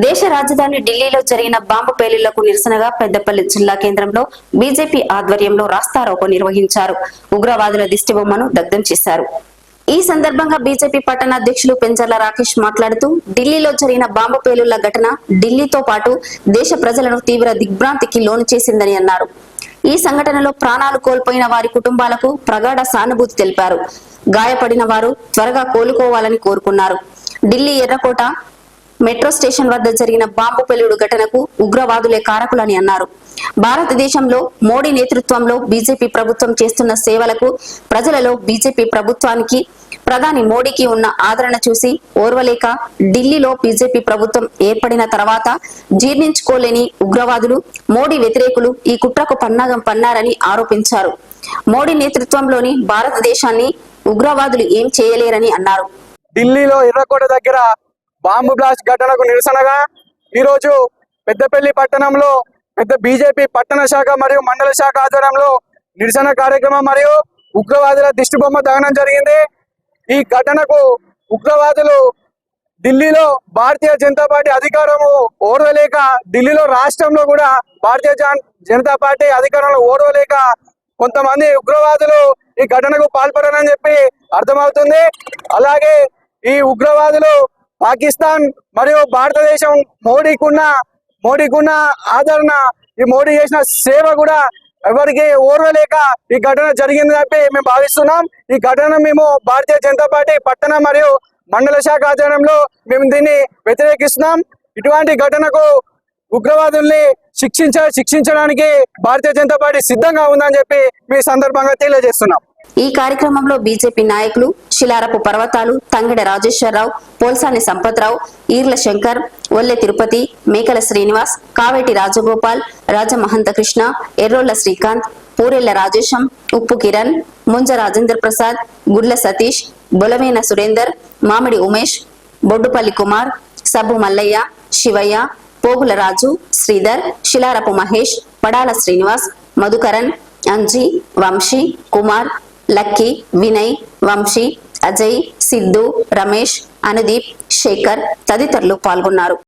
దేశ రాజధాని ఢిల్లీలో జరిగిన బాంబు పేలుళ్ళకు నిరసనగా పెద్దపల్లి జిల్లా కేంద్రంలో బీజేపీ ఆధ్వర్యంలో రాస్తారోకో నిర్వహించారు. ఉగ్రవాదుల దిష్టిబొమ్మను దగ్ధం చేశారు. ఈ సందర్భంగా బీజేపీ పట్టణ అధ్యక్షులు పెంచర్ల రాకేష్ మాట్లాడుతూ ఢిల్లీలో జరిగిన బాంబు పేలుళ్ళ ఘటన ఢిల్లీతో పాటు దేశ ప్రజలను తీవ్ర దిగ్భ్రాంతికి లోను చేసిందని అన్నారు. ఈ సంఘటనలో ప్రాణాలు కోల్పోయిన వారి కుటుంబాలకు ప్రగాఢ సానుభూతి తెలిపారు. గాయపడిన వారు త్వరగా కోలుకోవాలని కోరుకున్నారు. ఢిల్లీ ఎర్రకోట మెట్రో స్టేషన్ వద్ద జరిగిన బాంబు పెళ్ళుడు ఘటనకు ఉగ్రవాదులే కారకులని అన్నారు. భారతదేశంలో మోడీ నేతృత్వంలో బీజేపీ ప్రభుత్వం చేస్తున్న సేవలకు ప్రజలలో బీజేపీ ప్రభుత్వానికి ప్రధాని మోడీకి ఉన్న ఆదరణ చూసి ఓర్వలేక ఢిల్లీలో బీజేపీ ప్రభుత్వం ఏర్పడిన తర్వాత జీర్ణించుకోలేని ఉగ్రవాదులు మోడీ వ్యతిరేకులు ఈ కుట్రకు పన్నాగం పన్నారని ఆరోపించారు. మోడీ నేతృత్వంలోని భారతదేశాన్ని ఉగ్రవాదులు ఏం చేయలేరని అన్నారు. ఢిల్లీలో ఎర్రకోట దగ్గర బాంబు బ్లాస్ట్ ఘటనకు నిరసనగా ఈరోజు పెద్దపల్లి పట్టణంలో పెద్ద బీజేపీ పట్టణ శాఖ మరియు మండల శాఖ ఆధ్వర్యంలో నిరసన కార్యక్రమం మరియు ఉగ్రవాదుల దిష్టి బొమ్మ దహనం జరిగింది. ఈ ఘటనకు ఉగ్రవాదులు ఢిల్లీలో భారతీయ జనతా పార్టీ అధికారము ఓర్వలేక ఢిల్లీలో రాష్ట్రంలో కూడా భారతీయ జన్- జనతా పార్టీ అధికారంలో ఓర్వలేక కొంతమంది ఉగ్రవాదులు ఈ ఘటనకు పాల్పడనని చెప్పి అర్థమవుతుంది. అలాగే ఈ ఉగ్రవాదులు పాకిస్తాన్ మరియు భారతదేశం మోడీకున్న మోడీకున్న ఆదరణ ఈ మోడీ చేసిన సేవ కూడా ఎవరికి ఓర్వలేక ఈ ఘటన జరిగింది చెప్పి మేము భావిస్తున్నాం. ఈ ఘటన మేము భారతీయ జనతా పార్టీ పట్టణ మరియు మండల శాఖ ఆధ్వర్యంలో మేము దీన్ని వ్యతిరేకిస్తున్నాం. ఇటువంటి ఘటనకు ఉగ్రవాదుల్ని శిక్షించ శిక్షించడానికి భారతీయ జనతా పార్టీ సిద్ధంగా ఉందని చెప్పి మీ సందర్భంగా తెలియజేస్తున్నాం. ఈ కార్యక్రమంలో బీజేపీ నాయకులు శిలారపు పర్వతాలు తంగిడ రాజేశ్వరరావు పోల్సాని సంపత్రావు ఈర్ల శంకర్ ఒల్లె తిరుపతి మేకల శ్రీనివాస్ కావేటి రాజగోపాల్ రాజమహంత కృష్ణ ఎర్రోళ్ళ శ్రీకాంత్ పూరెళ్ళ రాజేశం ఉప్పు కిరణ్ ముంజ రాజేంద్ర ప్రసాద్ గుడ్ల సతీష్ బొలవేన సురేందర్ మామిడి ఉమేష్ బొడ్డుపల్లి కుమార్ సబ్బు మల్లయ్య శివయ్య పోగుల రాజు శ్రీధర్ శిలారపు మహేష్ పడాల శ్రీనివాస్ మధుకరణ్ అంజీ వంశీ కుమార్ లక్కీ వినయ్ వంశీ అజయ్ సిద్ధు రమేష్ అనుదీప్ శేఖర్ తదితరులు పాల్గొన్నారు.